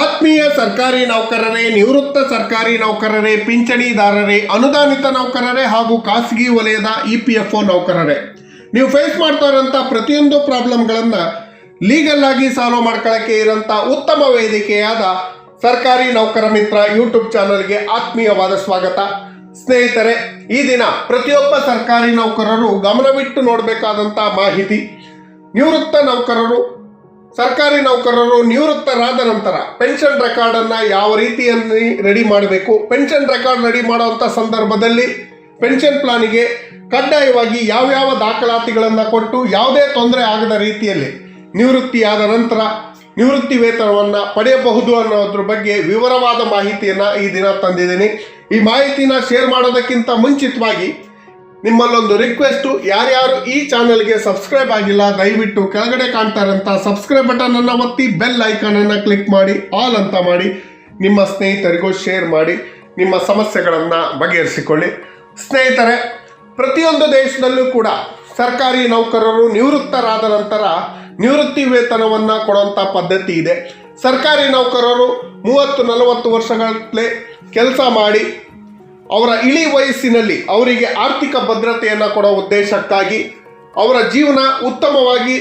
ಆತ್ಮೀಯ ಸರ್ಕಾರಿ ನೌಕರರೇ, ನಿವೃತ್ತ ಸರ್ಕಾರಿ ನೌಕರರೇ, ಪಿಂಚಣಿದಾರರೇ, ಅನುದಾನಿತ ನೌಕರರೇ ಹಾಗೂ ಖಾಸಗಿ ವಲಯದ ಇ ಪಿ ಎಫ್ ಒ ನೌಕರರೇ. ನೀವು ಫೇಸ್ ಮಾಡ್ತಾ ಇರೋಂಥ ಪ್ರತಿಯೊಂದು ಪ್ರಾಬ್ಲಮ್ಗಳನ್ನು ಲೀಗಲ್ ಆಗಿ ಸಾಲ್ವ್ ಮಾಡ್ಕೊಳ್ಳೋಕ್ಕೆ ಇರೋಂಥ ಉತ್ತಮ ವೇದಿಕೆಯಾದ ಸರ್ಕಾರಿ ನೌಕರ ಮಿತ್ರ ಯೂಟ್ಯೂಬ್ ಚಾನಲ್ಗೆ ಆತ್ಮೀಯವಾದ ಸ್ವಾಗತ. ಸ್ನೇಹಿತರೆ, ಈ ದಿನ ಪ್ರತಿಯೊಬ್ಬ ಸರ್ಕಾರಿ ನೌಕರರು ಗಮನವಿಟ್ಟು ನೋಡಬೇಕಾದಂಥ ಮಾಹಿತಿ. ನಿವೃತ್ತ ನೌಕರರು ಸರ್ಕಾರಿ ನೌಕರರು ನಿವೃತ್ತರಾದ ನಂತರ ಪೆನ್ಷನ್ ರೆಕಾರ್ಡ್ ಅನ್ನ ಯಾವ ರೀತಿಯಲ್ಲಿ ರೆಡಿ ಮಾಡಬೇಕು? ಪೆನ್ಷನ್ ರೆಕಾರ್ಡ್ ರೆಡಿ ಮಾಡುವಂತ ಸಂದರ್ಭದಲ್ಲಿ ಪೆನ್ಷನ್ ಪ್ಲಾನಿಗೆ ಕಡ್ಡಾಯವಾಗಿ ಯಾವ್ಯಾವ ದಾಖಲಾತಿಗಳನ್ನು ಕೊಟ್ಟು ಯಾವುದೇ ತೊಂದರೆ ಆಗದ ರೀತಿಯಲ್ಲಿ ನಿವೃತ್ತಿಯಾದ ನಂತರ ನಿವೃತ್ತಿ ವೇತನವನ್ನು ಪಡೆಯಬಹುದು ಅನ್ನೋದ್ರ ಬಗ್ಗೆ ವಿವರವಾದ ಮಾಹಿತಿಯನ್ನು ಈ ದಿನ ತಂದಿದ್ದೀನಿ. ಈ ಮಾಹಿತಿನ ಶೇರ್ ಮಾಡೋದಕ್ಕಿಂತ ಮುಂಚಿತವಾಗಿ ನಿಮ್ಮಲ್ಲೊಂದು ರಿಕ್ವೆಸ್ಟು ಯಾರ್ಯಾರು ಈ ಚಾನಲ್ಗೆ ಸಬ್ಸ್ಕ್ರೈಬ್ ಆಗಿಲ್ಲ, ದಯವಿಟ್ಟು ಕೆಳಗಡೆ ಕಾಣ್ತಾರಂತ ಸಬ್ಸ್ಕ್ರೈಬ್ ಬಟನ್ ಅನ್ನು ಒತ್ತಿ ಬೆಲ್ ಐಕಾನ್ ಅನ್ನು ಕ್ಲಿಕ್ ಮಾಡಿ ಆಲ್ ಅಂತ ಮಾಡಿ, ನಿಮ್ಮ ಸ್ನೇಹಿತರಿಗೂ ಶೇರ್ ಮಾಡಿ, ನಿಮ್ಮ ಸಮಸ್ಯೆಗಳನ್ನು ಬಗೆಹರಿಸಿಕೊಳ್ಳಿ. ಸ್ನೇಹಿತರೆ, ಪ್ರತಿಯೊಂದು ದೇಶದಲ್ಲೂ ಕೂಡ ಸರ್ಕಾರಿ ನೌಕರರು ನಿವೃತ್ತರಾದ ನಂತರ ನಿವೃತ್ತಿ ವೇತನವನ್ನು ಕೊಡುವಂಥ ಪದ್ಧತಿ ಇದೆ. ಸರ್ಕಾರಿ ನೌಕರರು ಮೂವತ್ತು ನಲವತ್ತು ವರ್ಷಗಳೇ ಕೆಲಸ ಮಾಡಿ ಅವರ ಇಳಿ ವಯಸ್ಸಿನಲ್ಲಿ ಅವರಿಗೆ ಆರ್ಥಿಕ ಭದ್ರತೆಯನ್ನು ಕೊಡೋ ಉದ್ದೇಶಕ್ಕಾಗಿ, ಅವರ ಜೀವನ ಉತ್ತಮವಾಗಿ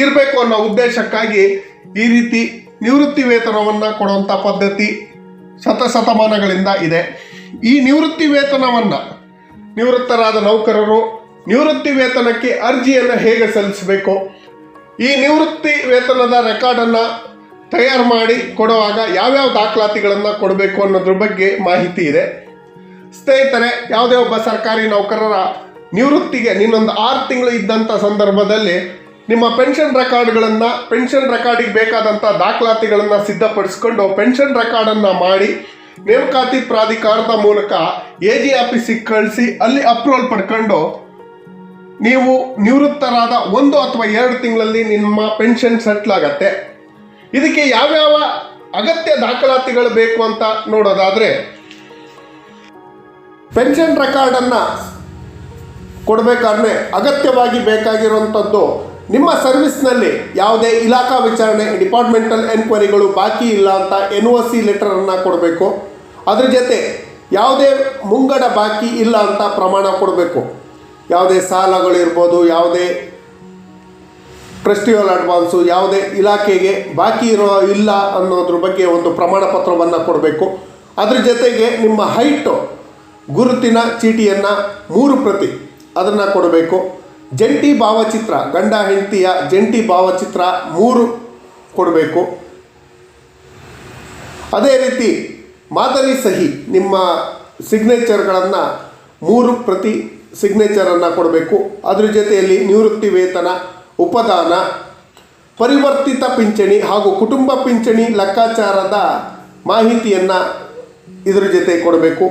ಇರಬೇಕು ಅನ್ನೋ ಉದ್ದೇಶಕ್ಕಾಗಿ ಈ ರೀತಿ ನಿವೃತ್ತಿ ವೇತನವನ್ನು ಕೊಡುವಂಥ ಪದ್ಧತಿ ಶತಶತಮಾನಗಳಿಂದ ಇದೆ. ಈ ನಿವೃತ್ತಿ ವೇತನವನ್ನು ನಿವೃತ್ತರಾದ ನೌಕರರು ನಿವೃತ್ತಿ ವೇತನಕ್ಕೆ ಅರ್ಜಿಯನ್ನು ಹೇಗೆ ಸಲ್ಲಿಸಬೇಕು? ಈ ನಿವೃತ್ತಿ ವೇತನದ ರೆಕಾರ್ಡನ್ನು ತಯಾರು ಮಾಡಿ ಕೊಡುವಾಗ ಯಾವ್ಯಾವ ದಾಖಲಾತಿಗಳನ್ನು ಕೊಡಬೇಕು ಅನ್ನೋದ್ರ ಬಗ್ಗೆ ಮಾಹಿತಿ ಇದೆ. ಸ್ನೇಹಿತರೆ, ಯಾವುದೇ ಒಬ್ಬ ಸರ್ಕಾರಿ ನೌಕರರ ನಿವೃತ್ತಿಗೆ ನಿನ್ನೊಂದು ಆರು ತಿಂಗಳು ಇದ್ದಂಥ ಸಂದರ್ಭದಲ್ಲಿ ನಿಮ್ಮ ಪೆನ್ಷನ್ ರೆಕಾರ್ಡ್ಗಳನ್ನು, ಪೆನ್ಷನ್ ರೆಕಾರ್ಡಿಗೆ ಬೇಕಾದಂಥ ದಾಖಲಾತಿಗಳನ್ನು ಸಿದ್ಧಪಡಿಸ್ಕೊಂಡು ಪೆನ್ಷನ್ ರೆಕಾರ್ಡನ್ನು ಮಾಡಿ ನೇಮಕಾತಿ ಪ್ರಾಧಿಕಾರದ ಮೂಲಕ ಎ ಜಿ ಆಫೀಸಿಗೆ ಕಳಿಸಿ, ಅಲ್ಲಿ ಅಪ್ರೂವಲ್ ಪಡ್ಕೊಂಡು ನೀವು ನಿವೃತ್ತರಾದ ಒಂದು ಅಥವಾ ಎರಡು ತಿಂಗಳಲ್ಲಿ ನಿಮ್ಮ ಪೆನ್ಷನ್ ಸೆಟ್ಲ್ ಆಗತ್ತೆ. ಇದಕ್ಕೆ ಯಾವ್ಯಾವ ಅಗತ್ಯ ದಾಖಲಾತಿಗಳು ಬೇಕು ಅಂತ ನೋಡೋದಾದ್ರೆ ಪೆನ್ಷನ್ ರೆಕಾರ್ಡನ್ನು ಕೊಡಬೇಕಾದ್ರೆ ಅಗತ್ಯವಾಗಿ ಬೇಕಾಗಿರುವಂಥದ್ದು ನಿಮ್ಮ ಸರ್ವಿಸ್ನಲ್ಲಿ ಯಾವುದೇ ಇಲಾಖಾ ವಿಚಾರಣೆ, ಡಿಪಾರ್ಟ್ಮೆಂಟಲ್ ಎನ್ಕ್ವೈರಿಗಳು ಬಾಕಿ ಇಲ್ಲ ಅಂತ ಎನ್ ಒ ಸಿ ಲೆಟರನ್ನು ಕೊಡಬೇಕು. ಅದ್ರ ಜೊತೆ ಯಾವುದೇ ಮುಂಗಡ ಬಾಕಿ ಇಲ್ಲ ಅಂತ ಪ್ರಮಾಣ ಕೊಡಬೇಕು. ಯಾವುದೇ ಸಾಲಗಳಿರ್ಬೋದು, ಯಾವುದೇ ಫೆಸ್ಟಿವಲ್ ಅಡ್ವಾನ್ಸು ಯಾವುದೇ ಇಲಾಖೆಗೆ ಬಾಕಿ ಇರೋ ಇಲ್ಲ ಅನ್ನೋದ್ರ ಬಗ್ಗೆ ಒಂದು ಪ್ರಮಾಣ ಪತ್ರವನ್ನು ಕೊಡಬೇಕು. ಅದ್ರ ಜೊತೆಗೆ ನಿಮ್ಮ ಹೈಟು ಗುರುತಿನ ಚೀಟಿಯನ್ನು ಮೂರು ಪ್ರತಿ ಅದನ್ನು ಕೊಡಬೇಕು. ಜಂಟಿ ಭಾವಚಿತ್ರ, ಗಂಡ ಹೆಂಡತಿಯ ಜಂಟಿ ಭಾವಚಿತ್ರ ಮೂರು ಕೊಡಬೇಕು. ಅದೇ ರೀತಿ ಮಾದರಿ ಸಹಿ ನಿಮ್ಮ ಸಿಗ್ನೇಚರ್ಗಳನ್ನು ಮೂರು ಪ್ರತಿ ಸಿಗ್ನೇಚರನ್ನು ಕೊಡಬೇಕು. ಅದ್ರ ಜೊತೆಯಲ್ಲಿ ನಿವೃತ್ತಿ ವೇತನ ಉಪದಾನ, ಪರಿವರ್ತಿತ ಪಿಂಚಣಿ ಹಾಗೂ ಕುಟುಂಬ ಪಿಂಚಣಿ ಲೆಕ್ಕಾಚಾರದ ಮಾಹಿತಿಯನ್ನು ಇದರ ಜೊತೆ ಕೊಡಬೇಕು.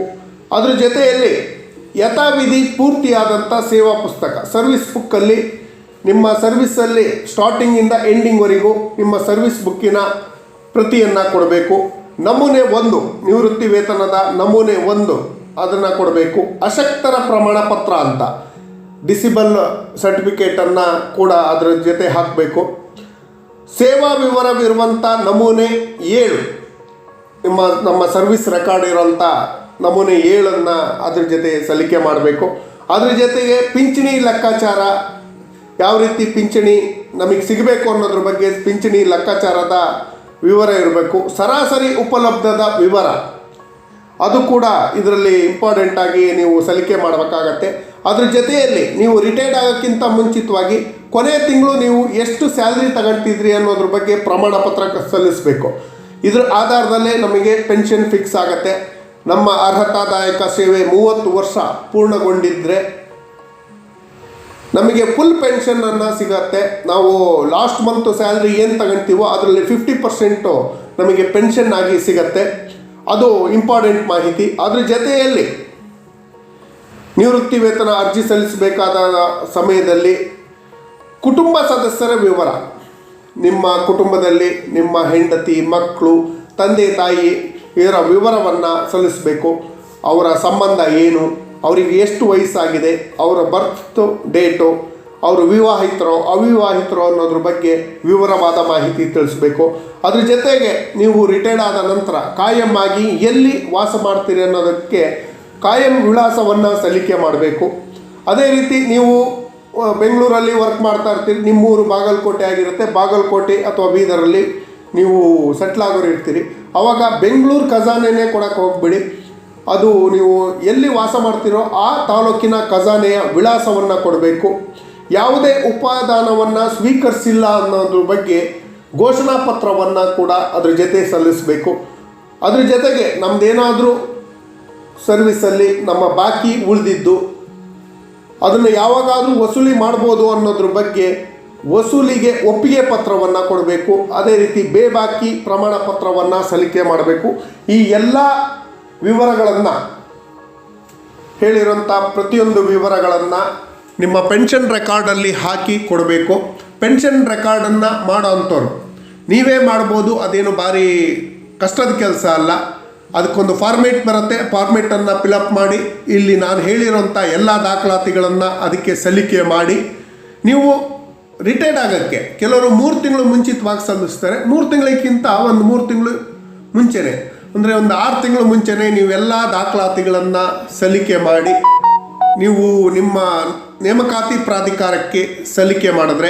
ಅದರ ಜೊತೆಯಲ್ಲಿ ಯಥಾವಿಧಿ ಪೂರ್ತಿಯಾದಂಥ ಸೇವಾ ಪುಸ್ತಕ. ಸರ್ವಿಸ್ ಬುಕ್ಕಲ್ಲಿ ನಿಮ್ಮ ಸರ್ವಿಸಲ್ಲಿ ಸ್ಟಾರ್ಟಿಂಗಿಂದ ಎಂಡಿಂಗ್ವರೆಗೂ ನಿಮ್ಮ ಸರ್ವಿಸ್ ಬುಕ್ಕಿನ ಪ್ರತಿಯನ್ನು ಕೊಡಬೇಕು. ನಮೂನೆ ಒಂದು ನಿವೃತ್ತಿ ವೇತನದ ನಮೂನೆ ಒಂದು ಅದನ್ನು ಕೊಡಬೇಕು. ಅಶಕ್ತರ ಪ್ರಮಾಣ ಪತ್ರ ಅಂತ. ಡಿಸಿಬಲ್ ಸರ್ಟಿಫಿಕೇಟನ್ನು ಕೂಡ ಅದರ ಜೊತೆ ಹಾಕಬೇಕು. ಸೇವಾ ವಿವರವಿರುವಂಥ ನಮೂನೆ ಏಳು. ನಿಮ್ಮ, ನಮ್ಮ ಸರ್ವಿಸ್ ರೆಕಾರ್ಡ್ ಇರೋಂಥ ನಮೂನೆ ಏಳನ್ನು ಅದ್ರ ಜೊತೆ ಸಲ್ಲಿಕೆ ಮಾಡಬೇಕು. ಅದ್ರ ಜೊತೆಗೆ ಪಿಂಚಣಿ ಲೆಕ್ಕಾಚಾರ, ಯಾವ ರೀತಿ ಪಿಂಚಣಿ ನಮಗೆ ಸಿಗಬೇಕು ಅನ್ನೋದ್ರ ಬಗ್ಗೆ ಪಿಂಚಣಿ ಲೆಕ್ಕಾಚಾರದ ವಿವರ ಇರಬೇಕು. ಸರಾಸರಿ ಉಪಲಬ್ಧದ ವಿವರ. ಅದು ಕೂಡ ಇದರಲ್ಲಿ ಇಂಪಾರ್ಟೆಂಟ್ ಆಗಿ ನೀವು ಸಲ್ಲಿಕೆ ಮಾಡಬೇಕಾಗತ್ತೆ. ಅದ್ರ ಜೊತೆಯಲ್ಲಿ ನೀವು ರಿಟೈರ್ಡ್ ಆಗೋಕ್ಕಿಂತ ಮುಂಚಿತವಾಗಿ ಕೊನೆಯ ತಿಂಗಳು ನೀವು ಎಷ್ಟು ಸ್ಯಾಲ್ರಿ ತಗೊಳ್ತಿದ್ರಿ ಅನ್ನೋದ್ರ ಬಗ್ಗೆ ಪ್ರಮಾಣ ಪತ್ರ ಸಲ್ಲಿಸಬೇಕು. ಇದರ ಆಧಾರದಲ್ಲೇ ನಮಗೆ ಪೆನ್ಷನ್ ಫಿಕ್ಸ್ ಆಗುತ್ತೆ. ನಮ್ಮ ಅರ್ಹತಾದಾಯಕ ಸೇವೆ ಮೂವತ್ತು ವರ್ಷ ಪೂರ್ಣಗೊಂಡಿದ್ದರೆ ನಮಗೆ ಫುಲ್ ಪೆನ್ಷನನ್ನು ಸಿಗತ್ತೆ. ನಾವು ಲಾಸ್ಟ್ ಮಂತ್ ಸ್ಯಾಲ್ರಿ ಏನು ತಗೊಳ್ತೀವೋ ಅದರಲ್ಲಿ ಫಿಫ್ಟಿ ಪರ್ಸೆಂಟು ನಮಗೆ ಪೆನ್ಷನ್ ಆಗಿ ಸಿಗತ್ತೆ. ಅದು ಇಂಪಾರ್ಟೆಂಟ್ ಮಾಹಿತಿ. ಅದ್ರ ಜೊತೆಯಲ್ಲಿ ನಿವೃತ್ತಿ ವೇತನ ಅರ್ಜಿ ಸಲ್ಲಿಸಬೇಕಾದ ಸಮಯದಲ್ಲಿ ಕುಟುಂಬ ಸದಸ್ಯರ ವಿವರ. ನಿಮ್ಮ ಕುಟುಂಬದಲ್ಲಿ ನಿಮ್ಮ ಹೆಂಡತಿ, ಮಕ್ಕಳು, ತಂದೆ, ತಾಯಿ ಇದರ ವಿವರವನ್ನು ಸಲ್ಲಿಸಬೇಕು. ಅವರ ಸಂಬಂಧ ಏನು, ಅವರಿಗೆ ಎಷ್ಟು ವಯಸ್ಸಾಗಿದೆ, ಅವರ ಬರ್ತ್ ಡೇಟು ಅವರು ವಿವಾಹಿತರೋ, ಅವಿವಾಹಿತರೋ ಅನ್ನೋದ್ರ ಬಗ್ಗೆ ವಿವರವಾದ ಮಾಹಿತಿ ತಿಳಿಸ್ಬೇಕು. ಅದ್ರ ಜೊತೆಗೆ ನೀವು ರಿಟೈರ್ಡ್ ಆದ ನಂತರ ಕಾಯಂ ಆಗಿ ಎಲ್ಲಿ ವಾಸ ಮಾಡ್ತೀರಿ ಅನ್ನೋದಕ್ಕೆ ಕಾಯಂ ವಿಳಾಸವನ್ನು ಸಲ್ಲಿಕೆ ಮಾಡಬೇಕು. ಅದೇ ರೀತಿ ನೀವು ಬೆಂಗಳೂರಲ್ಲಿ ವರ್ಕ್ ಮಾಡ್ತಾ ಇರ್ತೀರಿ, ನಿಮ್ಮೂರು ಬಾಗಲಕೋಟೆ ಆಗಿರುತ್ತೆ. ಬಾಗಲಕೋಟೆ ಅಥವಾ ಬೀದರಲ್ಲಿ ನೀವು ಸೆಟ್ಲ್ ಆಗೋರು ಇರ್ತೀರಿ. ಆವಾಗ ಬೆಂಗಳೂರು ಖಜಾನೆನೇ ಕೊಡೋಕೆ ಹೋಗ್ಬಿಡಿ. ಅದು ನೀವು ಎಲ್ಲಿ ವಾಸ ಮಾಡ್ತೀರೋ ಆ ತಾಲೂಕಿನ ಖಜಾನೆಯ ವಿಳಾಸವನ್ನು ಕೊಡಬೇಕು. ಯಾವುದೇ ಉಪಾದಾನವನ್ನು ಸ್ವೀಕರಿಸಿಲ್ಲ ಅನ್ನೋದ್ರ ಬಗ್ಗೆ ಘೋಷಣಾ ಪತ್ರವನ್ನು ಕೂಡ ಅದ್ರ ಜೊತೆ ಸಲ್ಲಿಸಬೇಕು. ಅದ್ರ ಜೊತೆಗೆ ನಮ್ಮದೇನಾದರೂ ಸರ್ವಿಸಲ್ಲಿ ನಮ್ಮ ಬಾಕಿ ಉಳಿದಿದ್ದು. ಅದನ್ನು ಯಾವಾಗಾದರೂ ವಸೂಲಿ ಮಾಡ್ಬೋದು ಅನ್ನೋದ್ರ ಬಗ್ಗೆ ವಸೂಲಿಗೆ ಒಪ್ಪಿಗೆ ಪತ್ರವನ್ನು ಕೊಡಬೇಕು. ಅದೇ ರೀತಿ ಬೇಬಾಕಿ ಪ್ರಮಾಣ ಪತ್ರವನ್ನು ಸಲ್ಲಿಕೆ ಮಾಡಬೇಕು. ಈ ಎಲ್ಲ ವಿವರಗಳನ್ನು ಹೇಳಿರೋಂಥ ಪ್ರತಿಯೊಂದು ವಿವರಗಳನ್ನು ನಿಮ್ಮ ಪೆನ್ಷನ್ ರೆಕಾರ್ಡಲ್ಲಿ ಹಾಕಿ ಕೊಡಬೇಕು. ಪೆನ್ಷನ್ ರೆಕಾರ್ಡನ್ನು ಮಾಡೋ ಅಂಥವ್ರು. ನೀವೇ ಮಾಡ್ಬೋದು, ಅದೇನು ಭಾರಿ ಕಷ್ಟದ ಕೆಲಸ ಅಲ್ಲ. ಅದಕ್ಕೊಂದು ಫಾರ್ಮೇಟ್ ಬರುತ್ತೆ. ಫಾರ್ಮೇಟನ್ನು ಫಿಲಪ್ ಮಾಡಿ, ಇಲ್ಲಿ ನಾನು ಹೇಳಿರೋಂಥ ಎಲ್ಲ ದಾಖಲಾತಿಗಳನ್ನು ಅದಕ್ಕೆ ಸಲ್ಲಿಕೆ ಮಾಡಿ. ನೀವು ರಿಟೈರ್ಡ್ ಆಗೋಕ್ಕೆ ಕೆಲವರು ಮೂರು ತಿಂಗಳು ಮುಂಚಿತವಾಗಿ ಸಲ್ಲಿಸ್ತಾರೆ ಮೂರು ತಿಂಗಳಿಗಿಂತ ಒಂದು ಮೂರು ತಿಂಗಳು ಮುಂಚೆನೇ. ಅಂದರೆ ಒಂದು ಆರು ತಿಂಗಳು ಮುಂಚೆನೇ ನೀವೆಲ್ಲ ದಾಖಲಾತಿಗಳನ್ನು ಸಲ್ಲಿಕೆ ಮಾಡಿ, ನೀವು ನಿಮ್ಮ ನೇಮಕಾತಿ ಪ್ರಾಧಿಕಾರಕ್ಕೆ ಸಲ್ಲಿಕೆ ಮಾಡಿದ್ರೆ,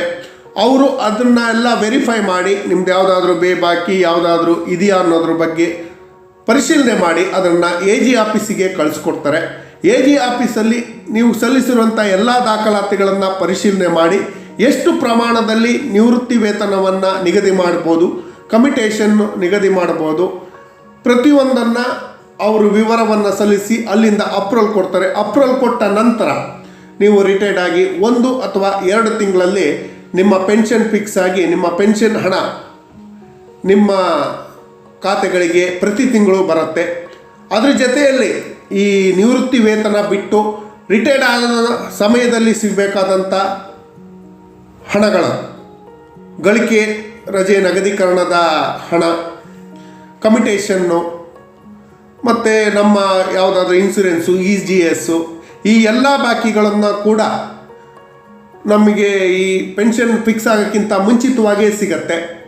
ಅವರು ಅದನ್ನು ಎಲ್ಲ ವೆರಿಫೈ ಮಾಡಿ, ನಿಮ್ದು ಯಾವುದಾದ್ರೂ ಬೇ ಬಾಕಿ ಯಾವುದಾದ್ರೂ ಇದೆಯಾ ಅನ್ನೋದ್ರ ಬಗ್ಗೆ ಪರಿಶೀಲನೆ ಮಾಡಿ ಅದನ್ನು ಎ ಜಿ ಆಫೀಸಿಗೆ ಕಳಿಸ್ಕೊಡ್ತಾರೆ. ಎ ಜಿ ಆಫೀಸಲ್ಲಿ ನೀವು ಸಲ್ಲಿಸಿರುವಂಥ ಎಲ್ಲ ದಾಖಲಾತಿಗಳನ್ನು ಪರಿಶೀಲನೆ ಮಾಡಿ ಎಷ್ಟು ಪ್ರಮಾಣದಲ್ಲಿ ನಿವೃತ್ತಿ ವೇತನವನ್ನು ನಿಗದಿ ಮಾಡ್ಬೋದು ಕಮಿಟೇಷನ್ ನಿಗದಿ ಮಾಡ್ಬೋದು, ಪ್ರತಿಯೊಂದನ್ನು ಅವರು ವಿವರವನ್ನು ಸಲ್ಲಿಸಿ ಅಲ್ಲಿಂದ ಅಪ್ರೂವಲ್ ಕೊಡ್ತಾರೆ. ಅಪ್ರೂವಲ್ ಕೊಟ್ಟ ನಂತರ ನೀವು ರಿಟೈರ್ಡ್ ಆಗಿ ಒಂದು ಅಥವಾ ಎರಡು ತಿಂಗಳಲ್ಲಿ ನಿಮ್ಮ ಪೆನ್ಷನ್ ಫಿಕ್ಸ್ ಆಗಿ ನಿಮ್ಮ ಪೆನ್ಷನ್ ಹಣ ನಿಮ್ಮ ಖಾತೆಗಳಿಗೆ ಪ್ರತಿ ತಿಂಗಳು ಬರುತ್ತೆ. ಅದರ ಜೊತೆಯಲ್ಲಿ ಈ ನಿವೃತ್ತಿ ವೇತನ ಬಿಟ್ಟು ರಿಟೈರ್ಡ್ ಆದ ಸಮಯದಲ್ಲಿ ಸಿಗಬೇಕಾದಂಥ ಹಣಗಳ, ಗಳಿಕೆ ರಜೆ ನಗದೀಕರಣದ ಹಣ ಕಮಿಟೇಷನ್ನು ಮತ್ತು ನಮ್ಮ ಯಾವುದಾದ್ರೂ ಇನ್ಸೂರೆನ್ಸು ಇ ಜಿ ಎಸ್ಸು ಈ ಎಲ್ಲ ಬಾಕಿಗಳನ್ನು ಕೂಡ ನಮಗೆ ಈ ಪೆನ್ಷನ್ ಫಿಕ್ಸ್ ಆಗೋಕ್ಕಿಂತ ಮುಂಚಿತವಾಗಿಯೇ ಸಿಗತ್ತೆ.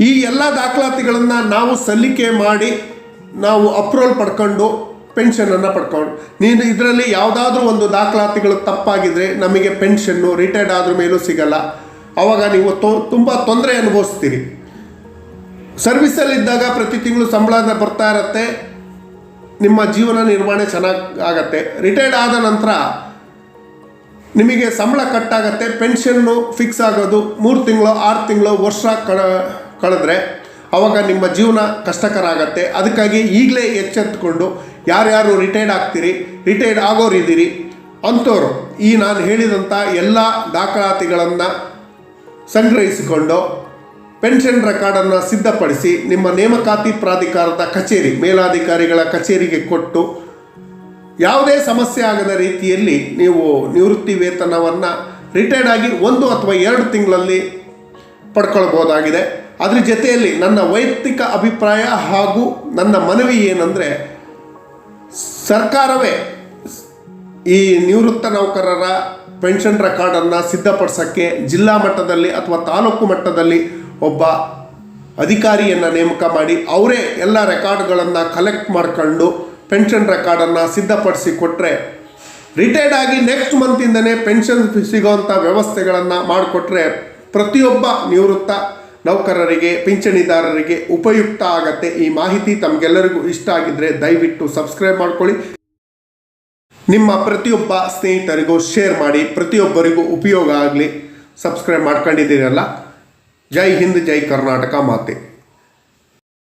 ಈ ಎಲ್ಲ ದಾಖಲಾತಿಗಳನ್ನು ನಾವು ಸಲ್ಲಿಕೆ ಮಾಡಿ ನಾವು ಅಪ್ರೂವಲ್ ಪಡ್ಕೊಂಡು ಪೆನ್ಷನನ್ನು ಪಡ್ಕೊಂಡು. ನೀನು ಇದರಲ್ಲಿ ಯಾವುದಾದ್ರೂ ಒಂದು ದಾಖಲಾತಿಗಳು ತಪ್ಪಾಗಿದ್ದರೆ ನಮಗೆ ಪೆನ್ಷನ್ನು ರಿಟೈರ್ಡ್ ಆದ್ರ ಮೇಲೂ ಸಿಗಲ್ಲ. ಆವಾಗ ನೀವು ತೊ, ತುಂಬ ತೊಂದರೆ ಅನುಭವಿಸ್ತೀರಿ. ಸರ್ವಿಸಲ್ಲಿದ್ದಾಗ ಪ್ರತಿ ತಿಂಗಳು ಸಂಬಳ ಬರ್ತಾ ಇರತ್ತೆ. ನಿಮ್ಮ ಜೀವನ ನಿರ್ವಹಣೆ ಚೆನ್ನಾಗಿ ಆಗತ್ತೆ. ರಿಟೈರ್ಡ್ ಆದ ನಂತರ ನಿಮಗೆ ಸಂಬಳ ಕಟ್ಟಾಗತ್ತೆ ಪೆನ್ಷನ್ನು ಫಿಕ್ಸ್ ಆಗೋದು ಮೂರು ತಿಂಗಳು, ಆರು ತಿಂಗಳು, ವರ್ಷ ಕಳ ಕಳೆದ್ರೆ ಅವಾಗ ನಿಮ್ಮ ಜೀವನ ಕಷ್ಟಕರ ಆಗತ್ತೆ. ಅದಕ್ಕಾಗಿ ಈಗಲೇ ಎಚ್ಚೆತ್ತುಕೊಂಡು ಯಾರ್ಯಾರು ರಿಟೈರ್ಡ್ ಆಗ್ತೀರಿ ರಿಟೈರ್ಡ್ ಆಗೋರಿದ್ದೀರಿ ಅಂಥವ್ರು, ಈ ನಾನು ಹೇಳಿದಂಥ ಎಲ್ಲ ದಾಖಲಾತಿಗಳನ್ನು ಸಂಗ್ರಹಿಸಿಕೊಂಡು ಪೆನ್ಷನ್ ರೆಕಾರ್ಡನ್ನು ಸಿದ್ಧಪಡಿಸಿ ನಿಮ್ಮ ನೇಮಕಾತಿ ಪ್ರಾಧಿಕಾರದ ಕಚೇರಿ, ಮೇಲಾಧಿಕಾರಿಗಳ ಕಚೇರಿಗೆ ಕೊಟ್ಟು ಯಾವುದೇ ಸಮಸ್ಯೆ ಆಗದ ರೀತಿಯಲ್ಲಿ ನೀವು ನಿವೃತ್ತಿ ವೇತನವನ್ನು ರಿಟೈರ್ಡ್ ಆಗಿ ಒಂದು ಅಥವಾ ಎರಡು ತಿಂಗಳಲ್ಲಿ ಪಡ್ಕೊಳ್ಬೋದಾಗಿದೆ. ಅದ್ರ ಜೊತೆಯಲ್ಲಿ ನನ್ನ ವೈಯಕ್ತಿಕ ಅಭಿಪ್ರಾಯ ಹಾಗೂ ನನ್ನ ಮನವಿ ಏನಂದರೆ, ಸರ್ಕಾರವೇ ಈ ನಿವೃತ್ತ ನೌಕರರ ಪೆನ್ಷನ್ ರೆಕಾರ್ಡನ್ನು ಸಿದ್ಧಪಡಿಸೋಕ್ಕೆ ಜಿಲ್ಲಾ ಮಟ್ಟದಲ್ಲಿ ಅಥವಾ ತಾಲೂಕು ಮಟ್ಟದಲ್ಲಿ ಒಬ್ಬ ಅಧಿಕಾರಿಯನ್ನು ನೇಮಕ ಮಾಡಿ ಅವರೇ ಎಲ್ಲ ರೆಕಾರ್ಡ್ಗಳನ್ನು ಕಲೆಕ್ಟ್ ಮಾಡಿಕೊಂಡು ಪೆನ್ಷನ್ ರೆಕಾರ್ಡನ್ನು ಸಿದ್ಧಪಡಿಸಿ ಕೊಟ್ಟರೆ ರಿಟೈರ್ಡ್ ಆಗಿ ನೆಕ್ಸ್ಟ್ ಮಂತಿಂದನೇ ಪೆನ್ಷನ್ ಸಿಗೋವಂಥ ವ್ಯವಸ್ಥೆಗಳನ್ನು ಮಾಡಿಕೊಟ್ರೆ ಪ್ರತಿಯೊಬ್ಬ ನಿವೃತ್ತ ನೌಕರರಿಗೆ, ಪಿಂಚಣಿದಾರರಿಗೆ ಉಪಯುಕ್ತ ಆಗತ್ತೆ. ಈ ಮಾಹಿತಿ ತಮಗೆಲ್ಲರಿಗೂ ಇಷ್ಟ ಆಗಿದ್ರೆ ದಯವಿಟ್ಟು ಸಬ್ಸ್ಕ್ರೈಬ್ ಮಾಡ್ಕೊಳ್ಳಿ. ನಿಮ್ಮ ಪ್ರತಿಯೊಬ್ಬ ಸ್ನೇಹಿತರಿಗೂ ಶೇರ್ ಮಾಡಿ, ಪ್ರತಿಯೊಬ್ಬರಿಗೂ ಉಪಯೋಗ ಆಗಲಿ. ಸಬ್ಸ್ಕ್ರೈಬ್ ಮಾಡ್ಕೊಂಡಿದ್ದೀರಲ್ಲ? ಜೈ ಹಿಂದ್, ಜೈ ಕರ್ನಾಟಕ ಮಾತೆ.